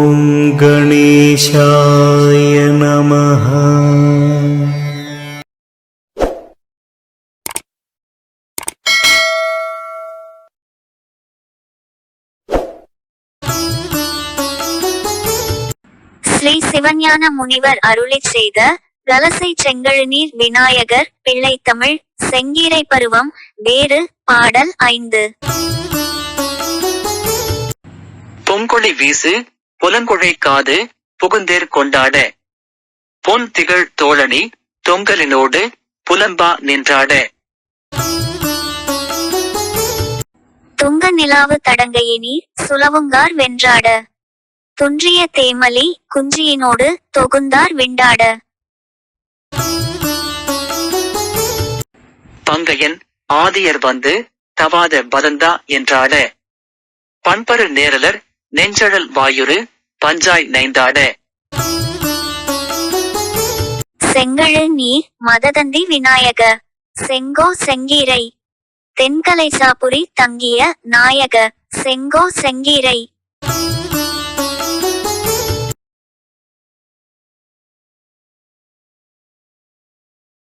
ॐ गणेशाय नमः ஸ்ரீ சிவஞான முனிவர் அருளிச் செய்த கலசை செங்கழுநீர் விநாயகர் பிள்ளைத்தமிழ் செங்கீரை பருவம் வேறு பாடல் ஐந்து பொங்கொழி வீசு புலங்குழை காது புகுந்தேர் கொண்டாட. பொன் திகழ் தோழனி தொங்கலினோடு புலம்பா நின்றாட. துங்க நிலாவு தடங்கையினீர் சுலவுங்கார் வென்றாட. துன்றிய தேமலி குஞ்சியினோடு தொகுந்தார் விண்டாட. பங்கையன் ஆதியர் வந்து தவாத பதந்தா என்றாட. பண்பரு நேரலர் நெஞ்சழல் வாயுரு பஞ்சாய் நைந்தாட. செங்கழு நீர் மததந்தி விநாயக. செங்கோ செங்கீரை. தென்கலை சாபுரி தங்கிய நாயக. செங்கோ செங்கீரை.